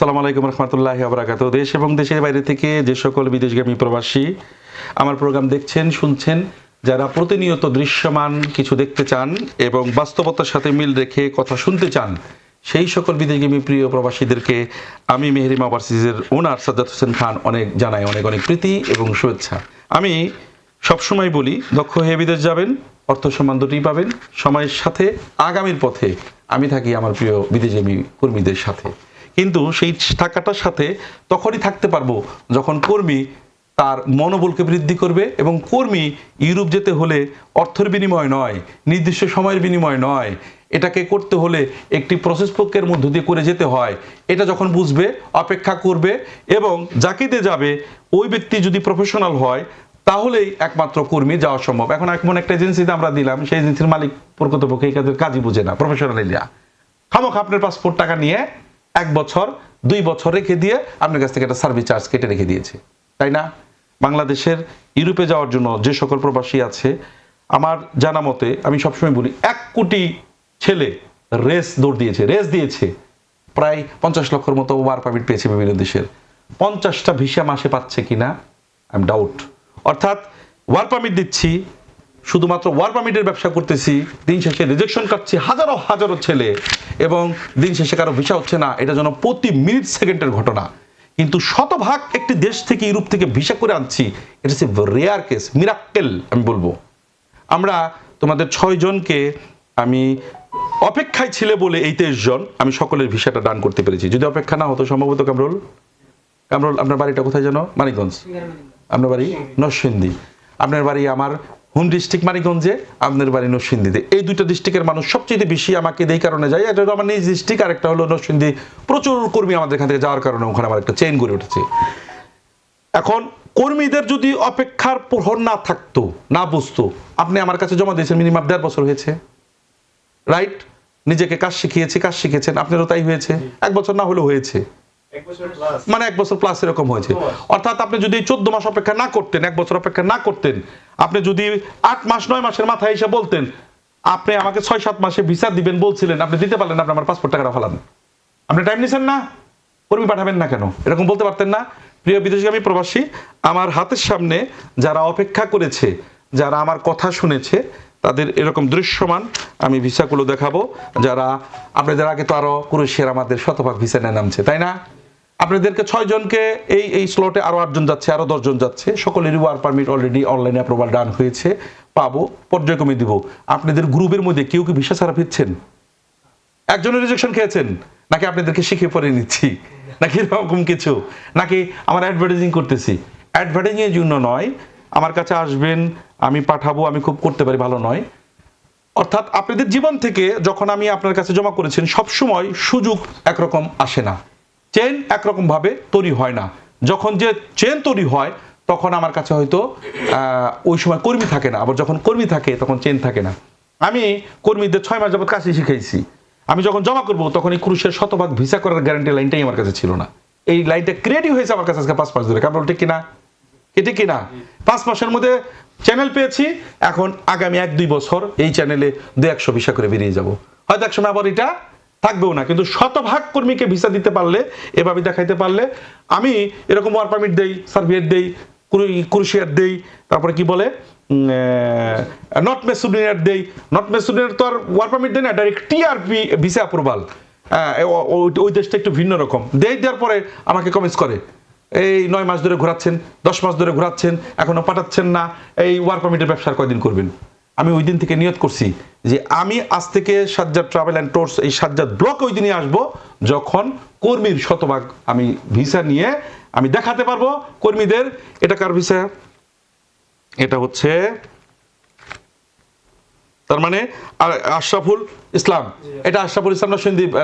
সালাম আলাইকুম রহমতুল্লাহ আবরাকাত দেশ এবং দেশের বাইরে থেকে যে সকল বিদেশগামী প্রবাসী আমার প্রোগ্রাম দেখছেন, শুনছেন, যারা প্রতিনিয়ত দৃশ্যমান কিছু দেখতে চান এবং বাস্তবতার সাথে মিল রেখে কথা শুনতে চান, সেই সকল বিদেশগামী প্রিয় প্রবাসীদেরকে আমি মেহরিমা ওভারসিজের ওনার সাজ্জাদ হোসেন খান অনেক জানাই, অনেক অনেক প্রীতি এবং শুভেচ্ছা। আমি সবসময় বলি, দক্ষ হয়ে বিদেশ যাবেন, অর্থ সম্মান দুটোই পাবেন, সময়ের সাথে, আগামীর পথে আমি থাকি আমার প্রিয় বিদেশগামী কর্মীদের সাথে। কিন্তু সেই টাকাটার সাথে তখনই থাকতে পারব যখন কর্মী তার মনোবলকে বৃদ্ধি করবে এবং কর্মী ইউরোপ যেতে হলে অর্থের বিনিময় নয়, নির্দিষ্ট সময়ের বিনিময় নয়। এটাকে করতে হলে একটি প্রসেস প্রক্রিয়ার মধ্য দিয়ে করে যেতে হয়। এটা যখন বুঝবে, অপেক্ষা করবে এবং দিয়ে যাবে, ওই ব্যক্তি যদি প্রফেশনাল হয়, তাহলেই একমাত্র কর্মী যাওয়া সম্ভব। এখন এমন একটা এজেন্সিতে আমরা দিলাম, সেই এজেন্সির মালিক প্রকৃতপক্ষে এই কাজের কাজই বুঝে না প্রফেশনাল এরিয়া খামক আপনার পাসপোর্ট টাকা নিয়ে এক বছর, দুই বছর রেখে দিয়ে আপনার কাছ থেকে একটা সার্ভিস চার্জ কেটে রেখে দিয়েছে। তাই না? বাংলাদেশের, ইউরোপে যাওয়ার জন্য যে সকল প্রবাসী আছে, আমার জানা মতে, আমি সবসময় বলি, এক কোটি ছেলে রেস দৌড় দিয়েছে, রেস দিয়েছে। প্রায় পঞ্চাশ লক্ষর মতো ওয়ার পারমিট পেয়েছে বিভিন্ন দেশের। পঞ্চাশটা ভিসা মাসে পাচ্ছে কিনা? আই এম ডাউট অর্থাৎ ওয়ার পারমিট দিচ্ছি শুধুমাত্র ওয়ার পারমিটের ব্যবসা করতেছি দিন শেষে রিজেকশন কাটছি হাজারো হাজারো ছেলে এবং দিন শেষে কারও ভিসা হচ্ছে না এটা যেন প্রতি মিনিট সেকেন্ডের ঘটনা। কিন্তু শতভাগ একটি দেশ থেকে ইউরোপ থেকে ভিসা করে আনছি এটা হচ্ছে রেয়ার কেস মিরাক্কেল আমি বলব। আমরা তোমাদের ছয় জনকে আমি অপেক্ষায় ছিলে বলে এই তেইশ জন আমি সকলের ভিসাটা ডান করতে পেরেছি। যদি অপেক্ষা না হতো সম্ভবত কামরুল? কামরুল আপনার বাড়িটা কোথায় যেন? মানিকগঞ্জ। আপনার বাড়ি? নরসিংদী। আপনার বাড়ি আমার হুন ডিস্ট্রিক্ট মানিকগঞ্জে আপনার বাড়ি নরসিংদীতে। এই দুইটা ডিস্ট্রিক্টের মানুষ সবচেয়ে বেশি আমাকে এই কারণে যায়। এটা হলো আমার নিজ ডিস্ট্রিক্ট আর একটা হলো নরসিংদী। প্রচুর কর্মী আমাদের এখান থেকে যাওয়ার কারণে ওখানে আমার একটা চেইন গড়ে উঠেছে। এখন কর্মীদের যদি অপেক্ষার প্রহর না থাকতো না বুঝতো আপনি আমার কাছে জমা দিয়েছেন মিনিমাম দেড় বছর হয়েছে। রাইট নিজেকে কাজ শিখিয়েছি কাজ শিখেছেন আপনারও তাই হয়েছে। এক বছর না হলেও হয়েছে। মানে এক বছর প্লাস এরকম হয়েছে। অর্থাৎ আপনি যদি চোদ্দ মাস অপেক্ষা না করতেন এক বছর অপেক্ষা না করতেন আপনি যদি আট মাস, নয় মাসের মাথায় এসে বলতেন, আপনি আমাকে ছয়, সাত মাসে ভিসা দিবেন বলছিলেন, আপনি দিতে পারলেন আপনি আমার পাসপোর্ট টাকাটা ফেলান। আপনি টাইম নিছেন না? কর্মী পাঠাবেন না কেন? এরকম বলতে পারতেন না? প্রিয় বিদেশগামী প্রবাসী, আমার হাতের সামনে যারা অপেক্ষা করেছে, যারা আমার কথা শুনেছে, তাদের এরকম দৃশ্যমান আমি ভিসাগুলো দেখাবো। যারা, আপনাদের আগে তো আরও ক্রোয়েশিয়ার আমাদের শতভাগ ভিসা নিয়ে নামছে, তাই না? আপনাদেরকে ছয় জনকে এই এই স্লটে আরও আটজন যাচ্ছে, আরও দশজন যাচ্ছে। সকলেরই ওয়ার পারমিট অলরেডি অনলাইনে অ্যাপ্রুভাল ডান হয়েছে। পাবো, পর্যায়ক্রমে দিব। আপনাদের গ্রুপের মধ্যে কেউ কি ভিসা ছাড়া ফিরছেন? একজনের রিজেকশন খেয়েছেন? নাকি আপনাদেরকে শিখে পড়ে নিচ্ছি? নাকি এরকম কিছু? নাকি আমার অ্যাডভার্টাইজিং করতেছি? অ্যাডভার্টাইজিং এর জন্য নয়, আমার কাছে আসবেন, আমি পাঠাবো, আমি খুব করতে পারি, ভালো নয়। অর্থাৎ আপনাদের জীবন থেকে যখন আমি আপনার কাছে জমা করেছেন, সবসময় সুযোগ একরকম আসে না। চেন একরকম ভাবে তৈরি হয় না। যখন যে চেন তৈরি হয়, তখন আমার কাছে হয়তো ওই সময় কর্মী থাকে না। আবার যখন কর্মী থাকে, তখন চেন থাকে না। আমি কর্মীদের ছয় মাস যাবত কাছে শিখাইছি। আমি যখন জমা করব, তখন এই ক্রুশের শতভাগ ভিসা করার গ্যারান্টি লাইনটাই আমার কাছে ছিল না। এই লাইনটা ক্রিয়েটিভ হয়েছে আমার কাছে আজকে পাঁচ মাস ধরে। কারণ ঠিক কিনা? এটা কিনা? পাঁচ মাসের মধ্যে চ্যানেল পেয়েছি। এখন আগামী এক দুই বছর এই চ্যানেলে দু একশো ভিসা করে বেরিয়ে যাব। হয়তো এক সময় আবার এটা থাকবেও না, কিন্তু শতভাগ কর্মীকে ভিসা দিতে পারলে, এভাবে দেখাইতে পারলে, আমি এরকম ওয়ার পারমিট দেই সার্ভিয়েট দেই ক্রুশিয়ার দেই, তারপরে কি বলে নট মেসুডিনার দেই। নট মেসুডিনার তো আর ওয়ার পারমিট দেয় না ডাইরেক্ট টিআরপি ভিসা অ্যাপ্রুভাল ওই দেশটা একটু ভিন্ন রকম। দেই দেওয়ার পরে আমাকে কমেন্টস করে, এই নয় মাস ধরে ঘোরাচ্ছেন, দশ মাস ধরে ঘোরাচ্ছেন, এখনও পাঠাচ্ছেন না, এই ওয়ার পারমিটের ব্যবসার কয়দিন করবেন? আমি ওই দিন থেকে নিয়ত করছি যে আমি আজ থেকে সাজ্জাদ ট্রাভেল অ্যান্ড টোর্স এই সাজ্জাদ ব্লক ওই দিনই আসব যখন কর্মীর শতভাগ আমি ভিসা নিয়ে আমি দেখাতে পারব কর্মীদের। এটা কার ভিসা এটা হচ্ছে তার মানে আশরাফুল ইসলাম। এটা আশরাফুল ইসলাম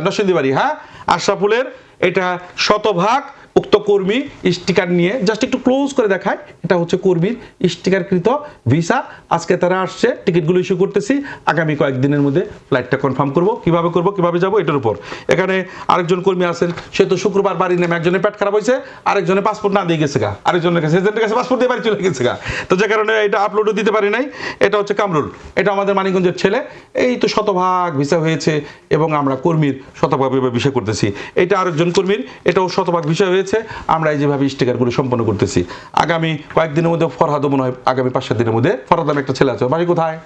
নরসিংদী বাড়ি হ্যাঁ? আশরাফুলের এটা শতভাগ উক্ত কর্মী স্টিকার নিয়ে জাস্ট একটু ক্লোজ করে দেখায়। এটা হচ্ছে কর্মীর স্টিকারকৃত ভিসা। আজকে তারা আসছে, টিকিটগুলো ইস্যু করতেছি। আগামী কয়েকদিনের মধ্যে ফ্লাইটটা কনফার্ম করব। কীভাবে করব, কীভাবে যাব, এটার উপর। এখানে আরেকজন কর্মী আছেন, সে তো শুক্রবার বাড়ি নেমে একজনের পেট খারাপ হয়েছে, আরেকজনের পাসপোর্ট না দিয়ে গেছে গা। আরেকজনের কাছে এজেন্টের কাছে পাসপোর্ট দিয়ে বাড়ি চলে গেছে গা। তো যে কারণে এটা আপলোডও দিতে পারি নাই। এটা হচ্ছে কামরুল। এটা আমাদের মানিকগঞ্জের ছেলে। এই তো শতভাগ ভিসা হয়েছে এবং আমরা কর্মীর শতভাগ বিষয় করতেছি। এটা আরেকজন কর্মীর। এটাও শতভাগ বিষয় হয়েছে। আমরা এই যেভাবে স্টিকারগুলো সম্পন্ন করতেছি। আগামী কয়েকদিনের মধ্যে ফরহাদও মনে হয় আগামী পাঁচ সাত দিনের মধ্যে ফরহাদ নামে একটা ছেলে আছে। বাড়ি কোথায়?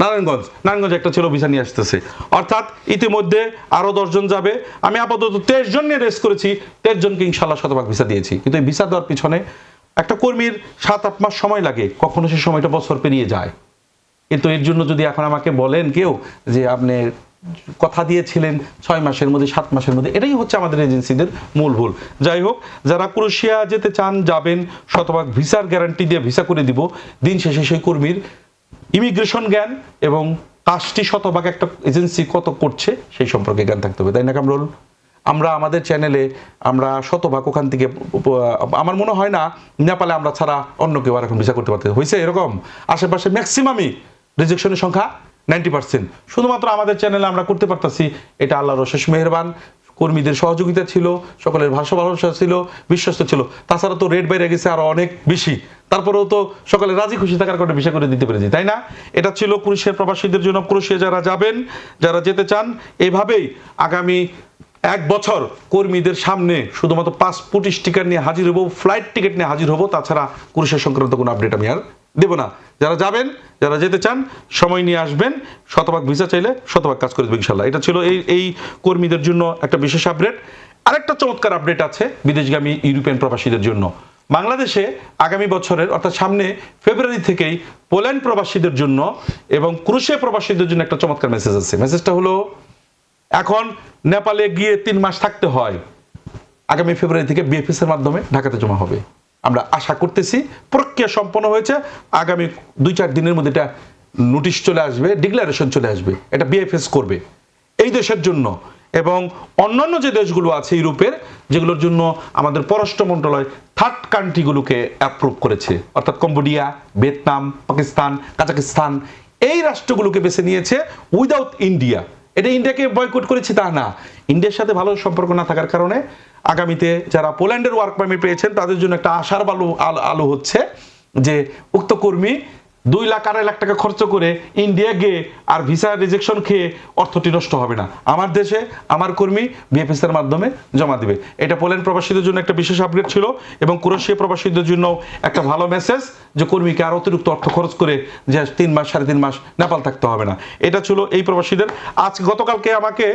নারায়ণগঞ্জ। নারায়ণগঞ্জ। একটা ছেলে ভিসা নিয়ে আসতেছে। অর্থাৎ ইতিমধ্যে আরও দশজন যাবে। আমি আপাতত তেইশ জন নিয়ে রেস করেছি। তেইশ জনকে ইনশাল্লাহ শতভাগ ভিসা দিয়েছি। কিন্তু এই ভিসা দেওয়ার পিছনে একটা কর্মীর সাত আট মাস সময় লাগে। কখনো সে সময়টা বছর পেরিয়ে যায়। কিন্তু এর জন্য যদি এখন আমাকে বলেন কেউ যে আপনি কথা দিয়েছিলেন ছয় মাসের মধ্যে, সাত মাসের মধ্যে। এটাই হচ্ছে আমাদের এজেন্সিদের মূল ভুল। যাই হোক, যারা ক্রোশিয়া যেতে চান, যাবেন, শতভাগ ভিসার গ্যারান্টি দিয়ে ভিসা করে দিব। দিন শেষে সেই কর্মীর ইমিগ্রেশন জ্ঞান এবং কাজটি শতভাগ একটা এজেন্সি কত করছে, সেই সম্পর্কে জ্ঞান থাকতে হবে। তাই না, কামরুল? আমরা আমাদের চ্যানেলে আমরা শতভাগ ওখান থেকে, আমার মনে হয় না, নেপালে আমরা ছাড়া অন্য কেউ আর এখন ভিসা করতে পারতে। হয়েছে এরকম? আশেপাশে ম্যাক্সিমামই রিজেকশনের সংখ্যা নাইনটি পার্সেন্ট। শুধুমাত্র আমাদের চ্যানেলে আমরা করতে পারতাছি, এটা আল্লাহর অশেষ মেহরবান। কর্মীদের সহযোগিতা ছিল, সকলের ভাষা ভাষা ছিল, বিশ্বস্ত ছিল। তাছাড়া তো রেট বাইরে গেছে আরও অনেক বেশি। তারপরেও তো সকলে রাজি খুশি থাকার কারণে বিষয় করে দিতে পেরেছি, তাই না? এটা ছিল ক্রুশের প্রবাসীদের জন্য। ক্রুশে যারা যাবেন, যারা যেতে চান এইভাবেই আগামী এক বছর কর্মীদের সামনে শুধুমাত্র পাসপোর্ট স্টিকার নিয়ে হাজির হব ফ্লাইট টিকিট নিয়ে হাজির হব। তাছাড়া ক্রুশের সংক্রান্ত কোনো আপডেট আমি আর দেবো না। যারা যাবেন, যারা যেতে চান, সময় নিয়ে আসবেন, শতভাগ ভিসা চাইলে শতভাগ কাজ করে দেবে ইনশাল্লাহ এটা ছিল এই এই কর্মীদের জন্য একটা বিশেষ আপডেট আরেকটা চমৎকার আপডেট আছে বিদেশগামী ইউরোপিয়ান প্রবাসীদের জন্য। বাংলাদেশে আগামী বছরের, অর্থাৎ সামনে ফেব্রুয়ারি থেকেই পোল্যান্ড প্রবাসীদের জন্য এবং ক্রুশে প্রবাসীদের জন্য একটা চমৎকার মেসেজ আছে। মেসেজটা হলো, এখন নেপালে গিয়ে তিন মাস থাকতে হয়। আগামী ফেব্রুয়ারি থেকে বিএফএস এর মাধ্যমে ঢাকাতে জমা হবে। আমরা আশা করতেছি প্রক্রিয়া সম্পন্ন হয়েছে। আগামী দুই চার দিনের মধ্যে এটা নোটিশ চলে আসবে ডিক্লারেশন চলে আসবে। এটা বিএফএস করবে এই দেশের জন্য। এবং অন্যান্য যে দেশগুলো আছে ইউরোপের, যেগুলোর জন্য আমাদের পররাষ্ট্র মন্ত্রণালয় থার্ড কান্ট্রিগুলোকে অ্যাপ্রুভ করেছে। অর্থাৎ কম্বোডিয়া, ভিয়েতনাম, পাকিস্তান, কাজাকিস্তান, এই রাষ্ট্রগুলোকে বেছে নিয়েছে উইদাউট ইন্ডিয়া এটা ইন্ডিয়াকে বয়কট করেছে তা না। ইন্ডিয়ার সাথে ভালো সম্পর্ক না থাকার কারণে আগামীতে যারা পোল্যান্ডের ওয়ার্ক পারমিট পেয়েছেন, তাদের জন্য একটা আশার বালু আলো আলো হচ্ছে যে উক্ত কর্মী দুই লাখ আড়াই লাখ টাকা খরচ করে ইন্ডিয়া গিয়ে আর ভিসা রিজেকশন খেয়ে অর্থটি নষ্ট হবে না। আমার দেশে আমার কর্মী বিএফএস এর মাধ্যমে জমা দিবে। এটা পোল্যান্ড প্রবাসীদের জন্য একটা বিশেষ আপডেট ছিল এবং ক্রোশিয়া প্রবাসীদের জন্য একটা ভালো মেসেজ যে কর্মীকে আর অতিরিক্ত অর্থ খরচ করে যে তিন মাস, সাড়ে তিন মাস নেপাল থাকতে হবে না। এটা ছিল এই প্রবাসীদের। আজ গতকালকে আমাকে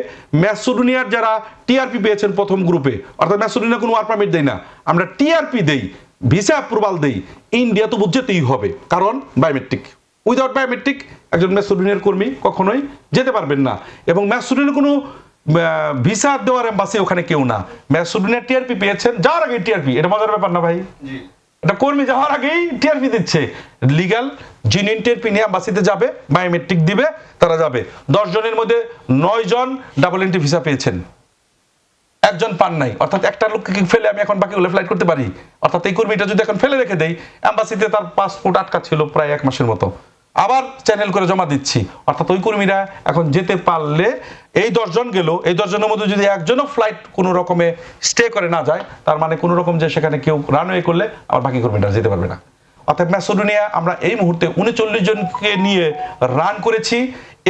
ম্যাসুডুনিয়ার যারা টিআরপি পেয়েছেন প্রথম গ্রুপে অর্থাৎ ম্যাসুডুনিয়া কোনো ওয়ার্ক পারমিট দেয় না, আমরা টিআরপি দেই। ভিসা অ্যাপ্রুভাল দেই ইন্ডিয়া তো বুঝতেই হবে। কারণ বায়োমেট্রিক উইদাউট বায়োমেট্রিক একজন ম্যাসুডিনের কর্মী কখনোই যেতে পারবেন না। এবং ম্যাসুডিনের কোনো ভিসা দেওয়ার এম্বাসি ওখানে কেউ না। ম্যাসুডিনের টিআরপি পেয়েছেন যাওয়ার আগে টিআরপি এটা মজার ব্যাপার না ভাই? এটা কর্মী যাওয়ার আগেই টিআরপি দিচ্ছে। লিগাল জিনিন টিআরপি নিয়ে বাসিতে যাবে বায়োমেট্রিক দিবে তারা যাবে। দশ জনের মধ্যে নয় জন ডাবল এন্ট্রি ভিসা পেয়েছেন। একজন পান নাই। অর্থাৎ একটা লোককে ফেলে আমি এখন বাকিগুলো ফ্লাইট করতে পারি? অর্থাৎ এই কর্মীটা যদি এখন ফেলে রেখে দেই অ্যাম্বাসিতে তার পাসপোর্ট আটকা ছিল প্রায় এক মাসের মতো। আবার চ্যানেল করে জমা দিচ্ছি। অর্থাৎ ওই কর্মীরা এখন যেতে পারলে এই দশজন গেল, এই দশজনের মধ্যে যদি একজনও ফ্লাইট কোনো রকমে স্টে করে না যায়, তার মানে কোনো রকম যে সেখানে কেউ রানওয়ে করলে আবার বাকি কর্মীরা যেতে পারবে না। অর্থাৎ ম্যাসোডোনিয়া আমরা এই মুহূর্তে উনচল্লিশ জনকে নিয়ে রান করেছি।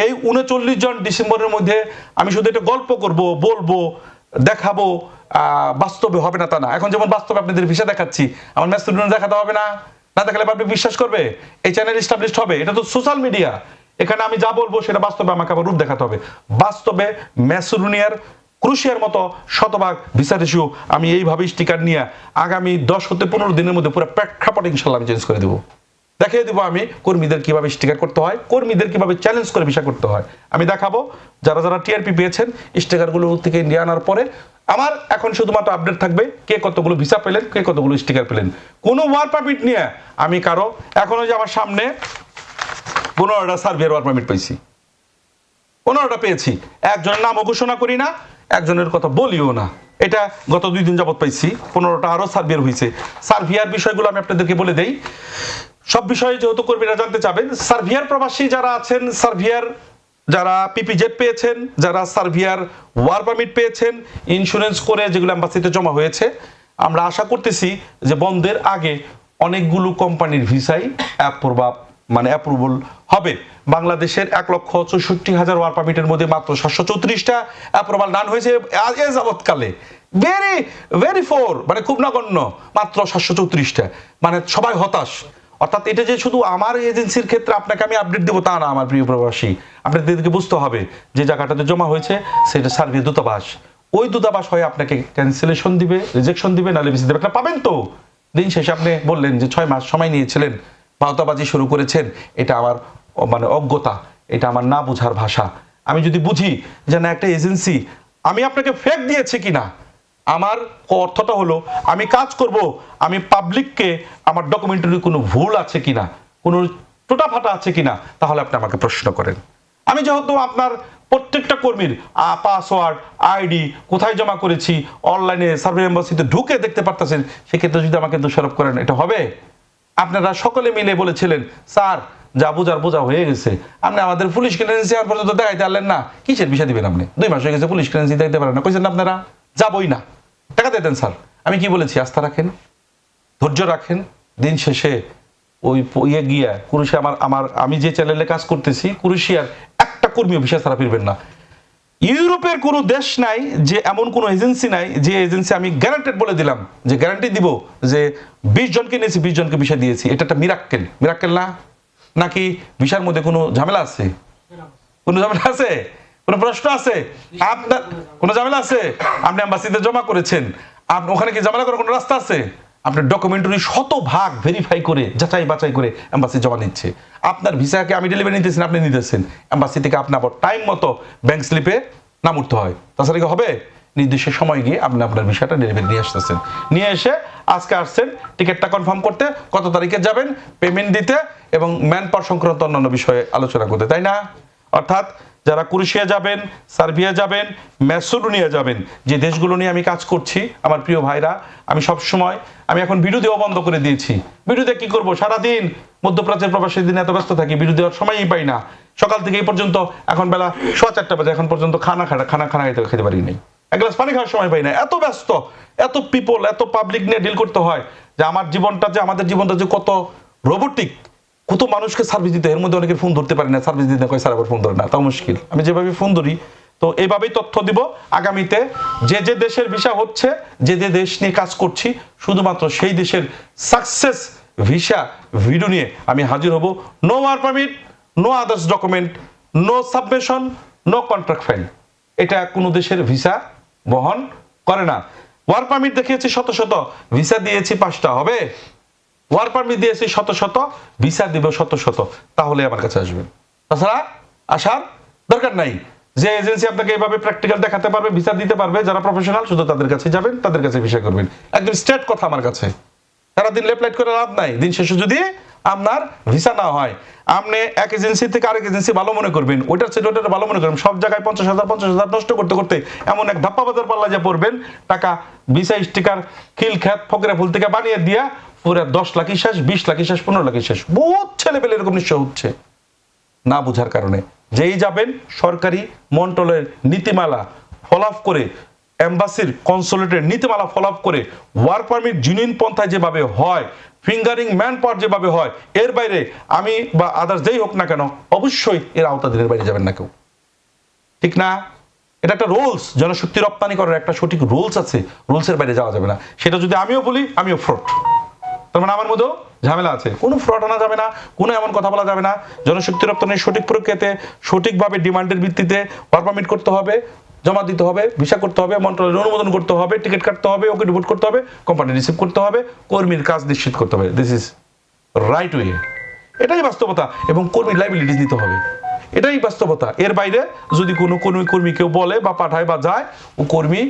এই উনচল্লিশ জন ডিসেম্বরের মধ্যে আমি শুধু এটা গল্প করব, বলব দেখাবো বাস্তবে হবে না তা না। এখন যেমন বাস্তবে আপনাদের ভিসা দেখাচ্ছি, আমার ম্যাসোডোনিয়া দেখাতে হবে না? না দেখালে পাবলিক বিশ্বাস করবে? এই চ্যানেল এস্টাবলিশড হবে? এটা তো সোশ্যাল মিডিয়া এখানে আমি যা বলব সেটা বাস্তবে আমাকে আবার রূপ দেখাতে হবে। বাস্তবে ম্যাসোডোনিয়ার ক্রুশিয়ার মতো শতভাগ ভিসা রেশিও আমি এইভাবে স্টিকার নিয়ে আগামী দশ হতে পনেরো দিনের মধ্যে পুরো প্রেক্ষাপট ইনশাল্লাহ আমি চেঞ্জ করে দেবো। দেখিয়ে দেবো আমি কর্মীদের কীভাবে স্টিকার করতে হয়, কর্মীদের কীভাবে চ্যালেঞ্জ করে ভিসা করতে হয়। আমি দেখাবো যারা যারা টিআরপি পেয়েছেন স্টিকারগুলো থেকে নিয়ে আনার পরে। আমার এখন শুধুমাত্র আপডেট থাকবে কে কতগুলো ভিসা পেলেন, কে কতগুলো স্টিকার পেলেন। কোনো ওয়ার পারমিট নিয়ে আমি কারও, এখনও যে আমার সামনে পনেরোটা সার্ভের ওয়ার পারমিট পেয়েছি পনেরোটা পেয়েছি। একজনের নামও ঘোষণা করি না, একজনের কথা বলিও না। এটা গত দুই দিন যাবৎ পাইছি, পনেরোটা আরও সার্ভিয়ার হয়েছে সার্ভিয়ার বিষয়গুলো আমি আপনাদেরকে বলে দেই। সব বিষয়ে যেহেতু কর্মীরা জানতে চাবেন। সার্ভিয়ার প্রবাসী যারা আছেন, সার্ভিয়ার যারা পিপিজেড পেয়েছেন, যারা সার্ভিয়ার ওয়ার পারমিট পেয়েছেন ইন্স্যুরেন্স করে যেগুলো অ্যাম্বাসিতে জমা হয়েছে, আমরা আশা করতেছি যে বন্ধের আগে অনেকগুলো কোম্পানির ভিসাই অ্যাপ্রুভাব মানে অ্যাপ্রুভাল হবে। বাংলাদেশের এক লক্ষ চৌষট্টি হাজার ওয়ার পারমিটের মধ্যে মাত্র সাতশো চৌত্রিশটা অ্যাপ্রুভাল ডান হয়েছে এ যাবৎকালে। ভেরি ভেরি ফোর মানে খুব নগণ্য, মাত্র সাতশো চৌত্রিশটা। মানে সবাই হতাশ। অর্থাৎ এটা যে শুধু আমার এজেন্সির ক্ষেত্রে আপনাকে আমি আপডেট দেবো তা না, আমার প্রিয় প্রবাসী। আপনাদেরকে বুঝতে হবে যে জায়গাটাতে জমা হয়েছে, সেটা সার্ভে দূতাবাস। ওই দূতাবাস হয়ে আপনাকে ক্যান্সেলেশন দিবে রিজেকশন দিবে, নাহলে ভিসা দেবে। একটা পাবেন তো? দিন শেষে আপনি বললেন যে ছয় মাস সময় নিয়েছিলেন ভাওতাবাজি শুরু করেছেন, এটা আমার মানে অজ্ঞতা, এটা আমার না বোঝার ভাষা। আমি যদি বুঝি যে না, একটা এজেন্সি, আমি আপনাকে ফেক দিয়েছি কিনা? আমার অর্থটা হলো, আমি কাজ করব, আমি পাবলিককে আমার ডকুমেন্টারি কোনো ভুল আছে কিনা, কোনো টোটাফাটা আছে কিনা, তাহলে আপনি আমাকে প্রশ্ন করেন। আমি যেহেতু আপনার প্রত্যেকটা কর্মীর পাসওয়ার্ড আইডি কোথায় জমা করেছি অনলাইনে সার্ভে এম্বাসিতে ঢুকে দেখতে পারতেছেন, সেক্ষেত্রে যদি আমাকে দোষারোপ করেন, এটা হবে? আপনারা সকলে মিলে বলেছিলেন, স্যার, যা বোঝার বোঝা হয়ে গেছে। আপনি আমাদের পুলিশ ক্লিয়ারেন্সি আর পর্যন্ত দেখাইতে পারলেন না। কিসের বিষয় দিবেন আপনি? দুই মাস হয়ে গেছে পুলিশ ক্লিয়ারেন্সি দেখতে পারেন না। কইছেন আপনারা? যাবই না। টাকা দিয়ে দেন, স্যার। আমি কি বলেছি? আস্থা রাখেন। ধৈর্য রাখেন। দিন শেষে ওই ইয়ে গিয়া কুরুশিয়া আমার আমার আমি যে চ্যানেলে কাজ করতেছি, কুরুশিয়ার একটা কর্মী অফিসার ছাড়া ফিরবেন না। ইউরোপের কোনো দেশ নাই যে এমন কোনো এজেন্সি নাই যে এজেন্সি আমি গ্যারান্টেড বলে দিলাম, যে গ্যারান্টি দিব যে বিশ জনকে নিয়েছি বিশ জনকে বিষয় দিয়েছি। এটা একটা মিরাক্কেল মিরাক্কেল না? নাকি ভিসার মধ্যে কোনো ঝামেলা আছে? কোনো ঝামেলা আছে? কোনো প্রশ্ন আছে? আপনার কোনো ঝামেলা আছে? আপনি অ্যাম্বাসিতে জমা করেছেন। আপনি ওখানে কি ঝামেলা করার কোনো রাস্তা আছে? আপনার ডকুমেন্টারি শত ভাগ ভেরিফাই করে, যাচাই বাছাই করে অ্যাম্বাসি জমা নিচ্ছে। আপনার ভিসাকে আমি ডেলিভারি নিতেছেন আপনি নিতেছেন। অ্যাম্বাসি থেকে আপনি আবার টাইম মতো ব্যাংক স্লিপে নাম উঠতে হয়। তাছাড়া কি হবে? নির্দিষ্ট সময় গিয়ে আপনি আপনার ভিসাটা ডেলিভারি নিয়ে আসতেছেন। নিয়ে এসে আজকে আসছেন, টিকিটটা কনফার্ম করতে কত তারিখে যাবেন পেমেন্ট দিতে এবং ম্যান পাওয়ার সংক্রান্ত অন্যান্য বিষয়ে আলোচনা করতে, তাই না? অর্থাৎ যারা কুরুশিয়া যাবেন, সার্বিয়া যাবেন, ম্যাসোডোনিয়া যাবেন, যে দেশগুলো নিয়ে আমি কাজ করছি, আমার প্রিয় ভাইরা, আমি সব সময় আমি এখন দেওয়া বন্ধ করে দিয়েছি। ভিডিওতে কি করব? সারাদিন মধ্যপ্রাচ্যের প্রবাসী দিন এত ব্যস্ত থাকি ভিডিও দেওয়ার সময়ই পাই না। সকাল থেকে এই পর্যন্ত, এখন বেলা সোয়া চারটা বাজে, এখন পর্যন্ত খানা খানা খানা খানা খাইতে খেতে পারি নাই। এক গ্লাস পানি খাওয়ার সময় পাই না। এত ব্যস্ত, এত পিপল এত পাবলিক নিয়ে ডিল করতে হয় যে আমার জীবনটা যে, আমাদের জীবনটা যে কত রোবোটিক কত মানুষকে সার্ভিস দিতে এর মধ্যে অনেকে ফোন ধরতে পারি না সার্ভিস দিতে কয়, স্যার, আবার ফোন ধরে না। তাও মুশকিল। আমি যেভাবে ফোন ধরি, তো এইভাবেই তথ্য দিব আগামীতে। যে যে দেশের ভিসা হচ্ছে, যে যে দেশ নিয়ে কাজ করছি, শুধুমাত্র সেই দেশের সাকসেস ভিসা ভিডিও নিয়ে আমি হাজির হব। No work permit no others document no submission no contract file এটা কোনো দেশের ভিসা বহন করে না। ওয়ার পারমিট দেখিয়েছি শত শত। ভিসা দিয়েছি পাঁচটা, হবে? ওয়ার পারমিট দিয়েছি শত শত ভিসা দিব শত শত তাহলে আমার কাছে আসবেন তাছাড়া আসার দরকার নাই। যে এজেন্সি আপনাকে এইভাবে প্র্যাকটিক্যাল দেখাতে পারবে ভিসা দিতে পারবে, যারা প্রফেশনাল শুধু তাদের কাছে যাবেন, তাদের কাছে ভিসা করবেন। একদম স্ট্রেট কথা আমার কাছে। সারাদিন লেফট লাইট করে লাভ নাই। দিন শেষে যদি আপনার ভিসা না হয়, আপনি এক এজেন্সি থেকে আরেক এজেন্সি ভালো মনে করবেন, ওইটার চেয়ে ওইটার ভালো মনে করবেন। সব জায়গায় পঞ্চাশ হাজার পঞ্চাশ হাজার নষ্ট করতে করতে এমন এক ধাপ্পা বাজার পাল্লা যে পড়বেন, টাকা ভিসা স্টিকার খিল খ্যাত ফকরে ফুল থেকে বানিয়ে দিয়া পুরো দশ লাখই শেষ, বিশ লাখই শেষ, পনেরো লাখই শেষ। বহুত ছেলে পেলে এরকম নিশ্চয় হচ্ছে। না বোঝার কারণে। যেই যাবেন, সরকারি মন্ত্রণালয়ের নীতিমালা ফলাপ করে এম্বাসির কনসোলেটের নীতিমালা ফলাপ করে ওয়ার পারমিট জিনিন পন্থায় যেভাবে হয় ফিঙ্গারিং ম্যান পাওয়ার যেভাবে হয়, এর বাইরে আমি বা আদার্স যেই হোক না কেন, অবশ্যই এর আওতাধীনের বাইরে যাবেন না কেউ। ঠিক না? এটা একটা রুলস জনশক্তি রপ্তানি করার একটা সঠিক রুলস আছে। রুলসের বাইরে যাওয়া যাবে না। সেটা যদি আমিও বলি, আমিও ফ্রড তার মানে আমার মতো ঝামেলা আছে। কোনো ফ্রড আনা যাবে না, কোনো এমন কথা বলা যাবে না। জনশক্তি রপ্তানির সঠিক প্রক্রিয়াতে, সঠিকভাবে ডিমান্ডের ভিত্তিতে পারমিট করতে হবে, জমা দিতে হবে, ভিসা করতে হবে, মন্ত্রণালয়ের অনুমোদন করতে হবে, টিকিট কাটতে হবে, ওকে রিপোর্ট করতে হবে কোম্পানি রিসিভ করতে হবে, কর্মীর কাজ নিশ্চিত করতে হবে। দিস ইজ রাইট ওয়ে এটাই বাস্তবতা এবং কর্মীর লাইবিলিটিস নিতে হবে। এটাই বাস্তবতা। এর বাইরে যদি কোনো কোনো কর্মী কেউ বলে বা পাঠায় বা যায়, ও কর্মী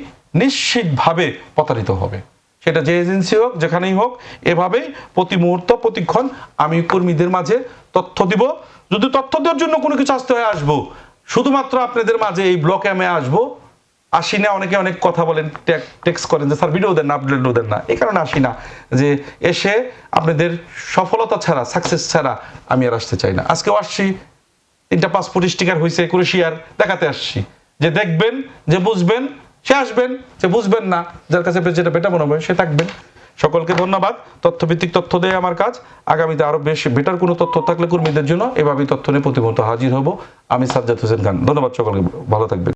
নিশ্চিতভাবে প্রতারিত হবে। সেটা যে এজেন্সি হোক, যেখানেই হোক, এভাবেই প্রতি মুহূর্ত, প্রতিক্ষণ আমি কর্মীদের মাঝে তথ্য দিব। যদি তথ্য দেওয়ার জন্য কোনো কিছু আসতে হয়, আসব। শুধুমাত্র আপনাদের মাঝে এই ব্লকে আমি আসব। আসি না, অনেকে অনেক কথা বলেন টেক্সট করেন যে, স্যার ভিডিও দেন না আপডেট দেন না। এই কারণে আসি না যে, এসে আপনাদের সফলতা ছাড়া সাকসেস ছাড়া আমি আর আসতে চাই না। আজকেও আসছি। তিনটা পাসপোর্ট স্টিকার হয়েছে ক্রোশিয়ার। দেখাতে আসছি। যে দেখবেন, যে বুঝবেন সে আসবেন, সে বুঝবেন না যার কাছে যেটা বেটা মনে হবে, সে থাকবেন। সকলকে ধন্যবাদ। তথ্যভিত্তিক তথ্য দেয় আমার কাজ। আগামীতে আরও বেশ বেটার কোনো তথ্য থাকলে কর্মীদের জন্য এভাবেই তথ্য নিয়ে প্রতিমত হাজির হব। আমি সাজ্জাদ হোসেন খান। ধন্যবাদ সকলকে। ভালো থাকবেন।